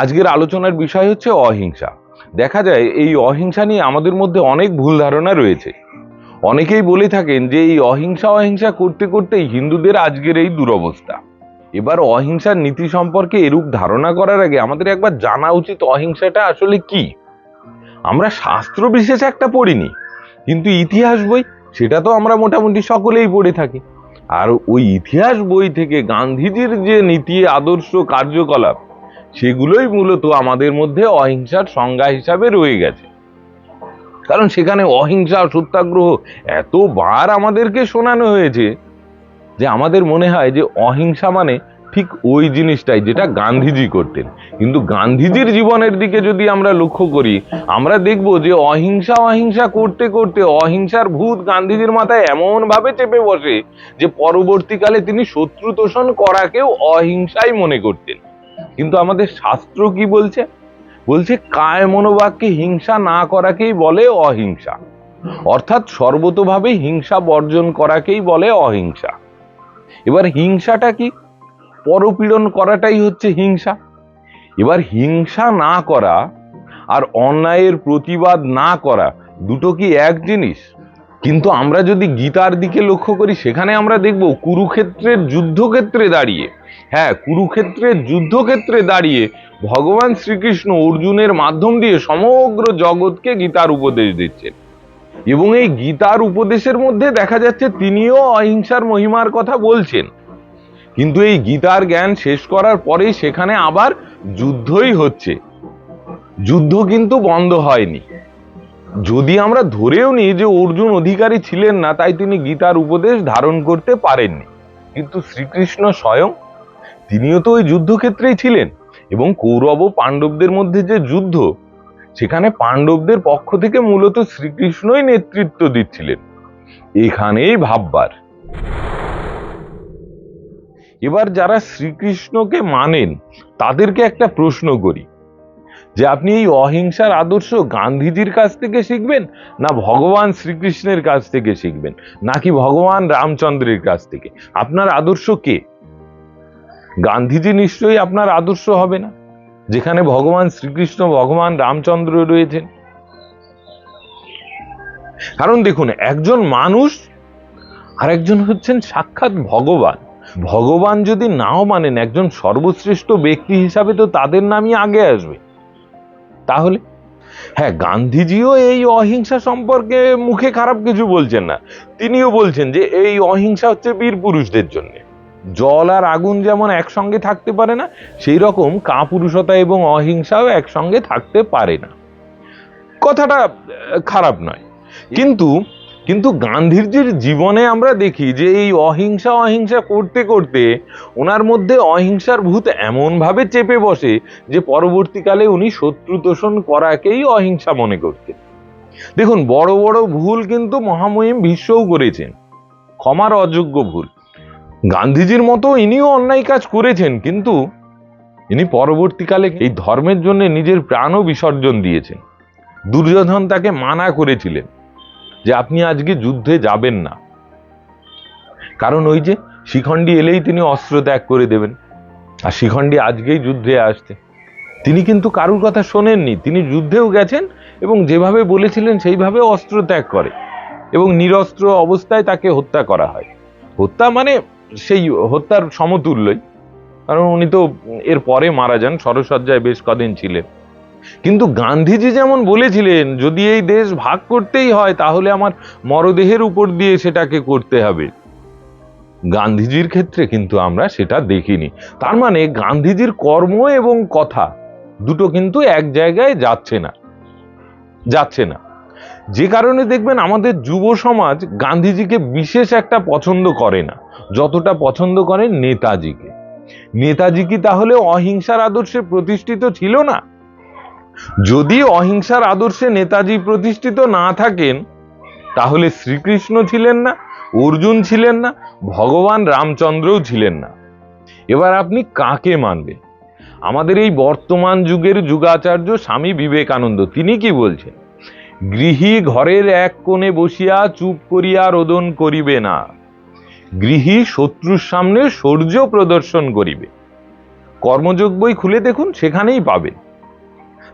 আজকের আলোচনার বিষয় হচ্ছে অহিংসা। দেখা যায় এই অহিংসা নিয়ে আমাদের মধ্যে অনেক ভুল ধারণা রয়েছে। অনেকেই বলে থাকেন যে এই অহিংসা অহিংসা করতে করতেই হিন্দুদের আজকের এই দুরবস্থা। এবার অহিংসার নীতি সম্পর্কে এরূপ ধারণা করার আগে আমাদের একবার জানা উচিত অহিংসাটা আসলে কি। আমরা শাস্ত্র বিশেষ একটা পড়িনি, কিন্তু ইতিহাস বই, সেটা তো আমরা মোটামুটি সকলেই পড়ে থাকি। আর ওই ইতিহাস বই থেকে গান্ধীজির যে নীতি, আদর্শ, কার্যকলাপ সেগুলোই মূলত আমাদের মধ্যে অহিংসার সংজ্ঞা হিসাবে রয়ে গেছে। কারণ সেখানে অহিংসা সত্যাগ্রহ এতবার আমাদেরকে শোনানো হয়েছে যে আমাদের মনে হয় যে অহিংসা মানে ঠিক ওই জিনিসটাই যেটা গান্ধীজি করতেন। কিন্তু গান্ধীজির জীবনের দিকে যদি আমরা লক্ষ্য করি, আমরা দেখব যে অহিংসা অহিংসা করতে করতে অহিংসার ভূত গান্ধীজির মাথায় এমনভাবে চেপে বসে যে পরবর্তীকালে তিনি শত্রু তোষণ করাকেও অহিংসাই মনে করতেন। কিন্তু আমাদের শাস্ত্র কি বলছে? বলছে, কায় মনোবাক্যে হিংসা না করাকেই বলে অহিংসা। অর্থাৎ সর্বতোভাবে হিংসা বর্জন করাকেই বলে অহিংসা। এবার হিংসাটা কি? পরপীড়ন করাটাই হচ্ছে হিংসা। এবার হিংসা না করা আর অন্যায়ের প্রতিবাদ না করা দুটো কি এক জিনিস? কিন্তু আমরা যদি গীতার দিকে লক্ষ্য করি, সেখানে আমরা দেখব কুরুক্ষেত্রের যুদ্ধক্ষেত্রে দাঁড়িয়ে হ্যাঁ কুরুক্ষেত্রের যুদ্ধক্ষেত্রে দাঁড়িয়ে ভগবান শ্রীকৃষ্ণ অর্জুনের মাধ্যম দিয়ে সমগ্র জগৎকে গীতার উপদেশ দিচ্ছেন। এবং এই গীতার উপদেশের মধ্যে দেখা যাচ্ছে তিনিও অহিংসার মহিমার কথা বলছেন। কিন্তু এই গীতার জ্ঞান শেষ করার পরেই সেখানে আবার যুদ্ধই হচ্ছে। যুদ্ধ কিন্তু বন্ধ হয়নি। যদি আমরা ধরেও নিই যে অর্জুন অধিকারী ছিলেন না, তাই তিনি গীতার উপদেশ ধারণ করতে পারেননি। কিন্তু শ্রীকৃষ্ণ স্বয়ং তিনিও তো ওই যুদ্ধক্ষেত্রেই ছিলেন, এবং কৌরব ও পাণ্ডবদের মধ্যে যে যুদ্ধ, সেখানে পাণ্ডবদের পক্ষ থেকে মূলত শ্রীকৃষ্ণই নেতৃত্ব দিচ্ছিলেন। এখানেই ভাববার। এবার যারা শ্রীকৃষ্ণকে মানেন, তাদেরকে একটা প্রশ্ন করি, যে আপনি এই অহিংসার আদর্শ গান্ধীজির কাছ থেকে শিখবেন, না ভগবান শ্রীকৃষ্ণের কাছ থেকে শিখবেন, নাকি ভগবান রামচন্দ্রের কাছ থেকে? আপনার আদর্শ কে? গান্ধীজি নিশ্চয়ই আপনার আদর্শ হবে না। যেখানে ভগবান শ্রীকৃষ্ণ, ভগবান রামচন্দ্র রয়েছেন। কারণ দেখুন, একজন মানুষ আর একজন হচ্ছেন সাক্ষাৎ ভগবান। ভগবান যদি নাও মানেন একজন সর্বশ্রেষ্ঠ ব্যক্তি হিসাবে তো তাদের নামই আগে আসবে। তাহলে? হ্যাঁ গান্ধীজিও এই অহিংসা সম্পর্কে মুখে খারাপ কিছু বলছেন না। তিনিও বলছেন যে এই অহিংসা হচ্ছে বীর পুরুষদের জন্য। জল আর আগুন যেমন একসঙ্গে থাকতে পারে না সেই রকম কাপুরুষতা এবং অহিংসাও একসঙ্গে থাকতে পারে না। কথাটা খারাপ নয়। কিন্তু কিন্তু গান্ধীজির জীবনে আমরা দেখি যে এই অহিংসা অহিংসা করতে করতে ওনার মধ্যে অহিংসার ভূত এমনভাবে চেপে বসে যে পরবর্তীকালে উনি শত্রু তোষণ করাকেই অহিংসা মনে করতেন। দেখুন, বড় বড় ভুল কিন্তু মহামহিম ভীষ্মও করেছেন। ক্ষমার অযোগ্য ভুল। গান্ধীজির মতো ইনিও অন্যায় কাজ করেছেন, কিন্তু ইনি পরবর্তীকালে এই ধর্মের জন্য নিজের প্রাণও বিসর্জন দিয়েছেন। দুর্যোধন তাকে মানা করেছিলেন যে আপনি আজকে যুদ্ধে যাবেন না। কারণ ওই যে শিখণ্ডী এলেই তিনি অস্ত্র ত্যাগ করে দেবেন, আর শিখণ্ডী আজকেই যুদ্ধে আসতে তিনি কিন্তু কারুর কথা শোনেননি, তিনি যুদ্ধেও গেছেন এবং যেভাবে বলেছিলেন সেইভাবে অস্ত্র ত্যাগ করে এবং নিরস্ত্র অবস্থায় তাকে হত্যা করা হয়। হত্যা মানে সেই হত্যার সমতুল্যই। কারণ উনি তো এর পরে মারা যান, সরসজ্জায় বেশ কদিন ছিলেন। কিন্তু গান্ধীজি যেমন বলেছিলেন, যদি এই দেশ ভাগ করতেই হয়, তাহলে আমার মরদেহের উপর দিয়ে সেটাকে করতে হবে। গান্ধীজির ক্ষেত্রে কিন্তু আমরা সেটা দেখিনি। তার মানে গান্ধীজির কর্ম এবং কথা দুটো কিন্তু এক জায়গায় যাচ্ছে না যাচ্ছে না। যে কারণে দেখবেন আমাদের যুব সমাজ গান্ধীজিকে বিশেষ একটা পছন্দ করে না, যতটা পছন্দ করে নেতাজিকে। নেতাজি কি তাহলে অহিংসার আদর্শে প্রতিষ্ঠিত ছিল না? যদি অহিংসার আদর্শে নেতাজি প্রতিষ্ঠিত না থাকেন, তাহলে শ্রীকৃষ্ণ ছিলেন না, অর্জুন ছিলেন না, ভগবান রামচন্দ্রও ছিলেন না। এবার আপনি কাকে মানবেন? আমাদের এই বর্তমান যুগের যুগাচার্য স্বামী বিবেকানন্দ, তিনি কি বলছেন? গৃহী ঘরের এক কোণে বসিয়া চুপ করিয়া রোদন করিবে না। গৃহী শত্রুর সামনে শৌর্য প্রদর্শন করিবে। কর্মযোগ বই খুলে দেখুন, সেখানেই পাবে।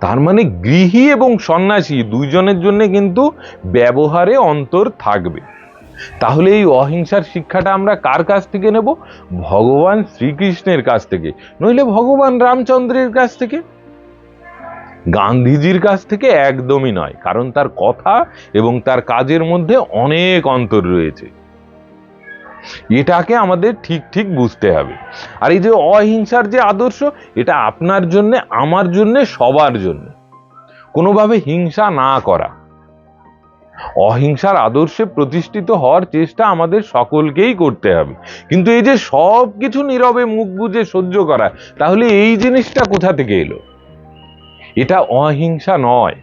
তার মানে গৃহী এবং সন্ন্যাসী দুইজনের জন্য কিন্তু ব্যবহারে অন্তর থাকবে। তাহলে এই অহিংসার শিক্ষাটা আমরা কার কাছ থেকে নেব? ভগবান শ্রীকৃষ্ণের কাছ থেকে। নইলে ভগবান রামচন্দ্রের কাছ থেকে। গান্ধীজির কাছ থেকে একদমই নয়, কারণ তার কথা এবং তার কাজের মধ্যে অনেক অন্তর রয়েছে। এটাকে আমাদের ঠিক ঠিক বুঝতে হবে। আর এই যে অহিংসার যে আদর্শ, এটা আপনার জন্য, আমার জন্য, সবার জন্য। কোনোভাবে হিংসা না করা। অহিংসার আদর্শে প্রতিষ্ঠিত হওয়ার চেষ্টা আমাদের সকলকেই করতে হবে। কিন্তু এই যে সব কিছু নীরবে মুখ বুজে সহ্য করা, তাহলে এই জিনিসটা কোথা থেকে এলো? এটা অহিংসা নয়।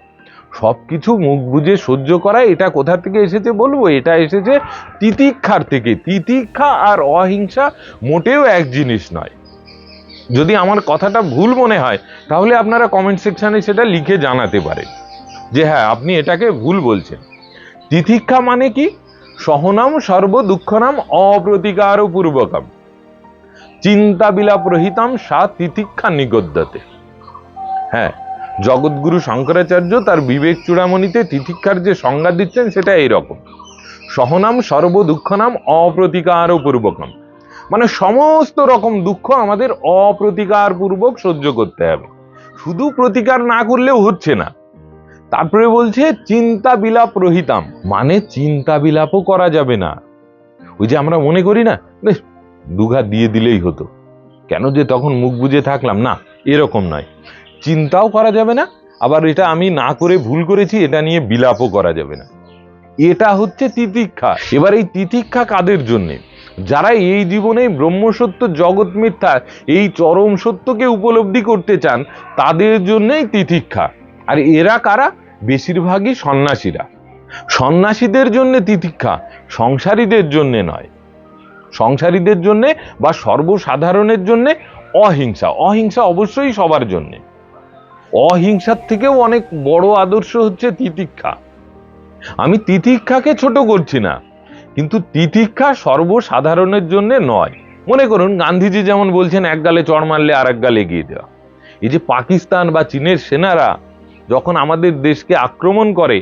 সব কিছু মুখ বুজে সহ্য করা এটা কোথা থেকে এসেছে বলব? এটা এসেছে তিতিক্ষার থেকে। তিতিক্ষা আর অহিংসা মোটেও এক জিনিস নয়। যদি আমার কথাটা ভুল মনে হয়, তাহলে আপনারা কমেন্ট সেকশানে সেটা লিখে জানাতে পারেন। যে হ্যাঁ আপনি এটাকে ভুল বলছেন। তিতিক্ষা মানে কি? সহনাম সর্ব দুঃখনাম অপ্রতিকার পূর্বকম চিন্তা বিলাপ রহিতাম সা তিতিক্ষা নিগদ্যতে। হ্যাঁ জগৎগুরু শঙ্করাচার্য তার বিবেক চূড়ামণিতে তিতিক্ষার যে সংজ্ঞা দিচ্ছেন, সেটা এইরকম। সহনাম সর্ব দুঃখনাম অপ্রতিকার পূর্বকম মানে সমস্ত রকম দুঃখ আমাদের অপ্রতিকার পূর্বক সহ্য করতে হবে। শুধু প্রতিকার না করলেও হচ্ছে না। তারপরে বলছে চিন্তা বিলাপ রহিতাম মানে চিন্তা বিলাপও করা যাবে না। ওই যে আমরা মনে করি না দুঘা দিয়ে দিলেই হতো। কেন যে তখন মুখ বুজে থাকলাম, না, এরকম নয়। চিন্তাও করা যাবে না, আবার এটা আমি না করে ভুল করেছি, এটা নিয়ে বিলাপও করা যাবে না। এটা হচ্ছে তিতিক্ষা। এবার এই তিতিক্ষা কাদের জন্যে? যারা এই জীবনে ব্রহ্মসত্য জগৎ মিথ্যা, এই চরম সত্যকে উপলব্ধি করতে চান, তাদের জন্যেই তিতিক্ষা। আর এরা কারা? বেশিরভাগই সন্ন্যাসীরা। সন্ন্যাসীদের জন্যে তিতিক্ষা, সংসারীদের জন্যে নয়। সংসারীদের জন্যে বা সর্বসাধারণের জন্যে অহিংসা। অহিংসা অবশ্যই সবার জন্য। অহিংসার থেকেও অনেক বড় আদর্শ হচ্ছে তিতিক্ষা। আমি তিতিক্ষাকে ছোট করছি না, কিন্তু তিতিক্ষা সর্বসাধারণের জন্য নয়। মনে করুন, গান্ধীজি যেমন বলছেন, এক গালে চড় মারলে আর এক গালে এগিয়ে দেওয়া এই যে পাকিস্তান বা চীনের সেনারা যখন আমাদের দেশকে আক্রমণ করে,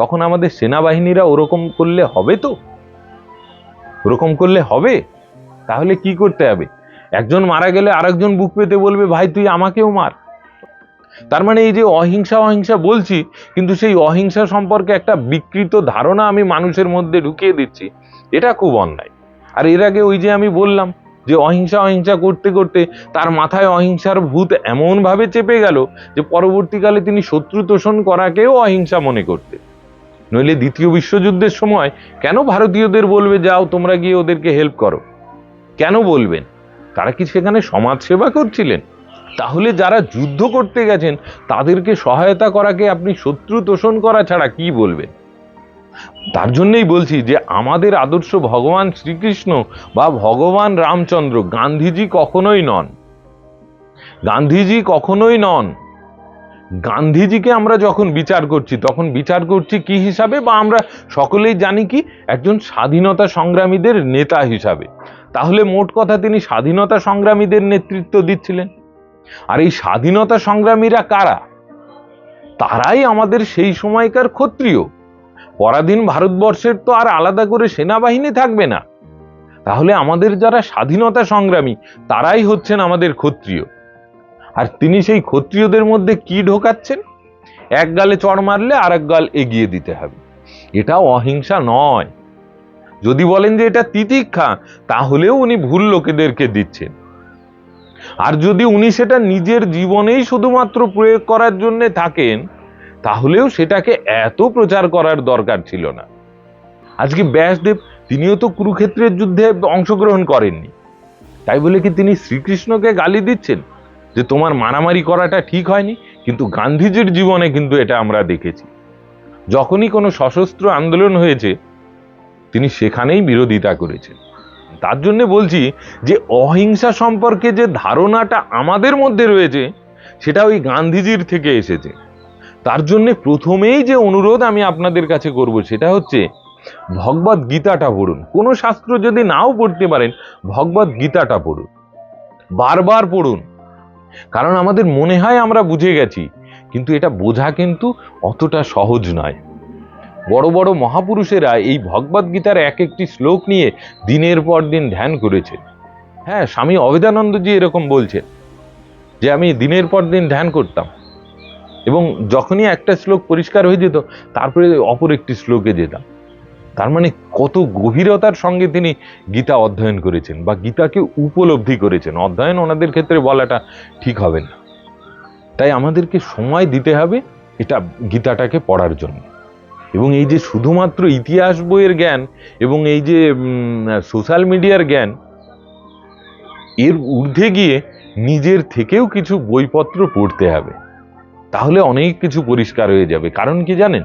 তখন আমাদের সেনাবাহিনীরা ওরকম করলে হবে তো? ওরকম করলে হবে? তাহলে কি করতে হবে? একজন মারা গেলে আরেকজন বুক পেতে বলবে, ভাই, তুই আমাকেও মার। তার মানে এই যে অহিংসা অহিংসা বলছি, কিন্তু সেই অহিংসা সম্পর্কে একটা বিকৃত ধারণা আমি মানুষের মধ্যে ঢুকিয়ে দিচ্ছি, এটা খুব অন্যায়। আর এর আগে ওই যে আমি বললাম যে অহিংসা অহিংসা করতে করতে তার মাথায় অহিংসার ভূত এমনভাবে চেপে গেল যে পরবর্তীকালে তিনি শত্রু তোষণ করাকেও অহিংসা মনে করতে। নইলে দ্বিতীয় বিশ্বযুদ্ধের সময় কেন ভারতীয়দের বলবে, যাও, তোমরা গিয়ে ওদেরকে হেল্প করো কেন বলবেন? তারা কি সেখানে সমাজ সেবা করছিলেন? তাহলে যারা যুদ্ধ করতে গেছেন, তাদেরকে সহায়তা করাকে আপনি শত্রু তোষণ করা ছাড়া কি বলবেন? তার জন্যই বলছি যে, আমাদের আদর্শ ভগবান শ্রীকৃষ্ণ বা ভগবান রামচন্দ্র গান্ধীজি কখনোই নন। গান্ধীজি কখনোই নন। গান্ধীজিকে আমরা যখন বিচার করছি, তখন বিচার করছি কি হিসাবে বা আমরা সকলেই জানি কি? একজন স্বাধীনতা সংগ্রামীদের নেতা হিসাবে। তাহলে মোট কথা তিনি স্বাধীনতা সংগ্রামীদের নেতৃত্ব দিচ্ছিলেন। আর এই স্বাধীনতা সংগ্রামীরা কারা? তারাই আমাদের সেই সময়কার ক্ষত্রিয়। পরাধীন ভারতবর্ষের তো আর আলাদা করে সেনাবাহিনী থাকবে না। তাহলে আমাদের যারা স্বাধীনতা সংগ্রামী, তারাই হচ্ছেন আমাদের ক্ষত্রিয়। আর তিনি সেই ক্ষত্রিয়দের মধ্যে কি ঢোকাচ্ছেন? এক গালে চড় মারলে আর এক গাল এগিয়ে দিতে হবে। এটা অহিংসা নয়। যদি বলেন যে এটা তিতিক্ষা, তাহলেও উনি ভুল লোকেদেরকে দিচ্ছেন। আর যদি উনি সেটা নিজের জীবনেই শুধুমাত্র প্রয়োগ করার জন্য থাকেন, তাহলেও সেটাকে এত প্রচার করার দরকার ছিল না। আজকে ব্যাসদেব তিনিও তো কুরুক্ষেত্রের যুদ্ধে অংশগ্রহণ করেননি। তাই বলে কি তিনি শ্রীকৃষ্ণকে গালি দিচ্ছেন? যে তোমার মারামারি করাটা ঠিক হয়নি, কিন্তু গান্ধীজির জীবনে কিন্তু এটা আমরা দেখেছি। যখনই কোনো সশস্ত্র আন্দোলন হয়েছে, তিনি সেখানেই বিরোধিতা করেছেন। তার জন্যে বলছি যে অহিংসা সম্পর্কে যে ধারণাটা আমাদের মধ্যে রয়েছে, সেটা ওই গান্ধীজির থেকে এসেছে। তার জন্যে প্রথমেই যে অনুরোধ আমি আপনাদের কাছে করব, সেটা হচ্ছে ভগবত গীতাটা পড়ুন। কোনো শাস্ত্র যদি নাও পড়তে পারেন, ভগবত গীতাটা পড়ুন। বারবার পড়ুন। কারণ আমাদের মনে হয় আমরা বুঝে গেছি, কিন্তু এটা বোঝা কিন্তু অতটা সহজ নয়। বড় বড় মহাপুরুষেরা এই ভগবদ গীতার এক একটি শ্লোক নিয়ে দিনের পর দিন ধ্যান করেছে হ্যাঁ স্বামী অবেদানন্দজি এরকম বলছেন যে, আমি দিনের পর দিন ধ্যান করতাম এবং যখনই একটা শ্লোক পরিষ্কার হয়ে যেত, তারপরে অপর একটি শ্লোকে যেতাম। তার মানে কত গভীরতার সঙ্গে তিনি গীতা অধ্যয়ন করেছেন বা গীতাকে উপলব্ধি করেছেন। অধ্যয়ন ওনাদের ক্ষেত্রে বলাটা ঠিক হবে না। তাই আমাদেরকে সময় দিতে হবে এটা গীতাটাকে পড়ার জন্য। এবং এই যে শুধুমাত্র ইতিহাস বইয়ের জ্ঞান এবং এই যে সোশ্যাল মিডিয়ার জ্ঞান, এর ঊর্ধ্বে গিয়ে নিজের থেকেও কিছু বইপত্র পড়তে হবে। তাহলে অনেক কিছু পরিষ্কার হয়ে যাবে। কারণ কি জানেন?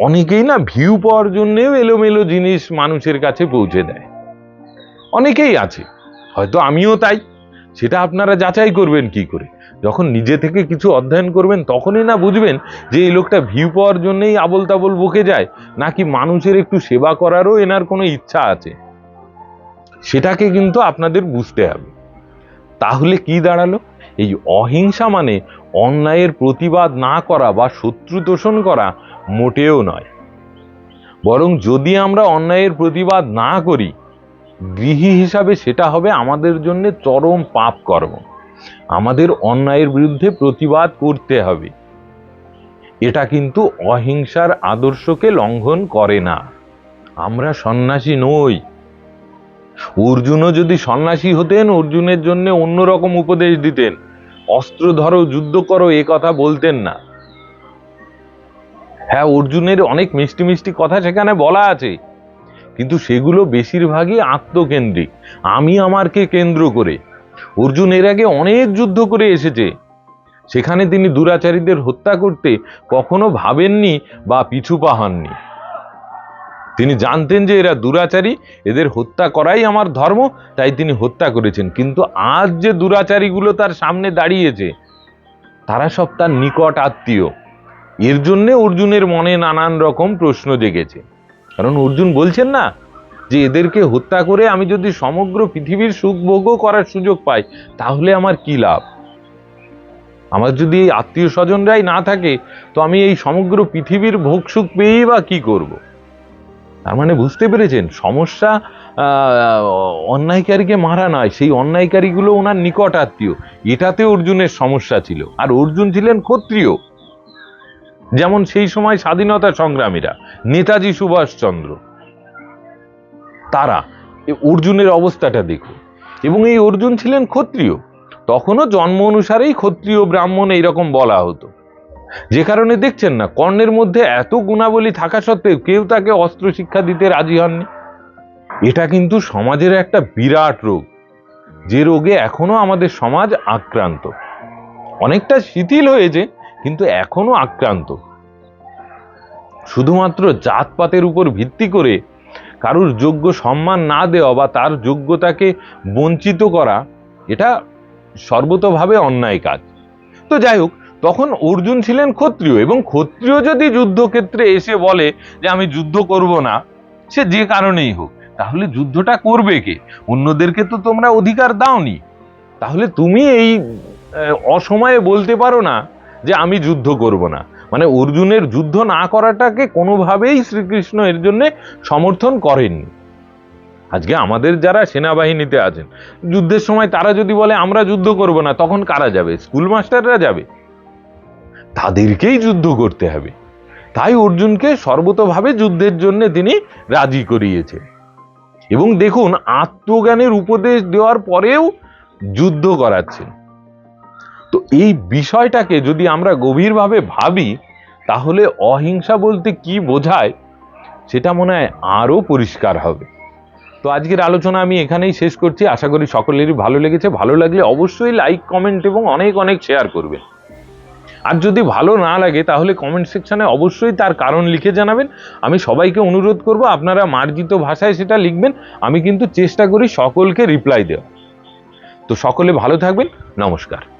অনেকেই না ভিউ পাওয়ার জন্যেও এলোমেলো জিনিস মানুষের কাছে পৌঁছে দেয়। অনেকেই আছে। হয়তো আমিও তাই। সেটা আপনারা যাচাই করবেন কি করে। যখন নিজে থেকে কিছু অধ্যয়ন করবেন, তখনই না বুঝবেন যে এই লোকটা ভিউ পাওয়ার জন্যই আবল তাবল বকে যায়, নাকি মানুষের একটু সেবা করারও এনার কোনো ইচ্ছা আছে। সেটাকে কিন্তু আপনাদের বুঝতে হবে। তাহলে কি দাঁড়াল? এই অহিংসা মানে অন্যায়ের প্রতিবাদ না করা বা শত্রু তোষণ করা মোটেও নয়। বরং যদি আমরা অন্যায়ের প্রতিবাদ না করি, গৃহী হিসাবে সেটা হবে আমাদের জন্য চরম পাপ কর্ম। আমাদের অন্যায়ের বিরুদ্ধে প্রতিবাদ করতে হবে। এটা কিন্তু অহিংসার আদর্শকে লঙ্ঘন করে না। আমরা সন্ন্যাসী নই। অর্জুনও যদি সন্ন্যাসী হতেন, অর্জুনের জন্য অন্যরকম উপদেশ দিতেন। অস্ত্র ধরো, যুদ্ধ করো, এ কথা বলতেন না। হ্যাঁ অর্জুনের অনেক মিষ্টি মিষ্টি কথা সেখানে বলা আছে। কিন্তু সেগুলো বেশিরভাগই আত্মকেন্দ্রিক। আমি আমারকে কেন্দ্র করে। অর্জুন এর আগে অনেক যুদ্ধ করে এসেছে। সেখানে তিনি দুরাচারীদের হত্যা করতে কখনো ভাবেননি বা পিছু পাহাননি তিনি জানতেন যে এরা দুরাচারী, এদের হত্যা করাই আমার ধর্ম, তাই তিনি হত্যা করেছেন। কিন্তু আজ যে দুরাচারীগুলো তার সামনে দাঁড়িয়েছে, তারা সব তার নিকট আত্মীয়। এর জন্যে অর্জুনের মনে নানান রকম প্রশ্ন জেগেছে। কারণ অর্জুন বলছেন না যে এদেরকে হত্যা করে আমি যদি সমগ্র পৃথিবীর সুখ ভোগও করার সুযোগ পাই, তাহলে আমার কি লাভ? আমার যদি এই আত্মীয় স্বজনরাই না থাকে, তো আমি এই সমগ্র পৃথিবীর ভোগ সুখ পেয়েই বা কি করব? তার মানে বুঝতে পেরেছেন? সমস্যা অন্যায়কারীকে মারা নয়, সেই অন্যায়কারীগুলো ওনার নিকট আত্মীয়। এটাতে অর্জুনের সমস্যা ছিল। আর অর্জুন ছিলেন ক্ষত্রিয়। যেমন সেই সময় স্বাধীনতা সংগ্রামীরা, নেতাজি সুভাষচন্দ্র। তারা। অর্জুনের অবস্থাটা দেখুন। এবং এই অর্জুন ছিলেন ক্ষত্রিয়। তখনও জন্ম অনুসারেই ক্ষত্রিয় ব্রাহ্মণ এইরকম বলা হতো। যে কারণে দেখছেন না, কর্ণের মধ্যে এত গুণাবলী থাকা সত্ত্বেও কেউ তাকে অস্ত্র শিক্ষা দিতে রাজি হননি। এটা কিন্তু সমাজের একটা বিরাট রোগ। যে রোগে এখনও আমাদের সমাজ আক্রান্ত। অনেকটা শিথিল হয়েছে, কিন্তু এখনও আক্রান্ত। শুধুমাত্র জাতপাতের উপর ভিত্তি করে কারুর যোগ্য সম্মান না দেওয়া বা তার যোগ্যতাকে বঞ্চিত করা, এটা সর্বতভাবে অন্যায় কাজ। তো যাই হোক, তখন অর্জুন ছিলেন ক্ষত্রিয় এবং ক্ষত্রিয় যদি যুদ্ধক্ষেত্রে এসে বলে যে আমি যুদ্ধ করব না, সে যে কারণেই হোক, তাহলে যুদ্ধটা করবে কে? অন্যদেরকে তো তোমরা অধিকার দাওনি। তাহলে তুমি এই অসময়ে বলতে পারো না যে আমি যুদ্ধ করব না। মানে অর্জুনের যুদ্ধ না করাটাকে কোনোভাবেই শ্রীকৃষ্ণ এর জন্য সমর্থন করেননি। আজকে আমাদের যারা সেনাবাহিনীতে আছেন, যুদ্ধের সময় তারা যদি বলে আমরা যুদ্ধ করব না, তখন কারা যাবে? স্কুল মাস্টাররা যাবে। তাদেরকেই যুদ্ধ করতে হবে। তাই অর্জুনকে সর্বতভাবে যুদ্ধের জন্য তিনি রাজি করিয়েছে এবং দেখুন, আত্মজ্ঞানের উপদেশ দেওয়ার পরেও যুদ্ধ করাচ্ছেন। তো এই বিষয়টাকে যদি আমরা গভীরভাবে ভাবি, তাহলে অহিংসা বলতে কি বোঝায়, সেটা মনে হয় আরও পরিষ্কার হবে। তো আজকের আলোচনা আমি এখানেই শেষ করছি। আশা করি সকলেরই ভালো লেগেছে। ভালো লাগলে অবশ্যই লাইক, কমেন্ট এবং অনেক অনেক শেয়ার করবেন। আর যদি ভালো না লাগে, তাহলে কমেন্ট সেকশানে অবশ্যই তার কারণ লিখে জানাবেন। আমি সবাইকে অনুরোধ করব, আপনারা মার্জিত ভাষায় সেটা লিখবেন। আমি কিন্তু চেষ্টা করি সকলকে রিপ্লাই দেওয়া তো সকলে ভালো থাকবেন। নমস্কার।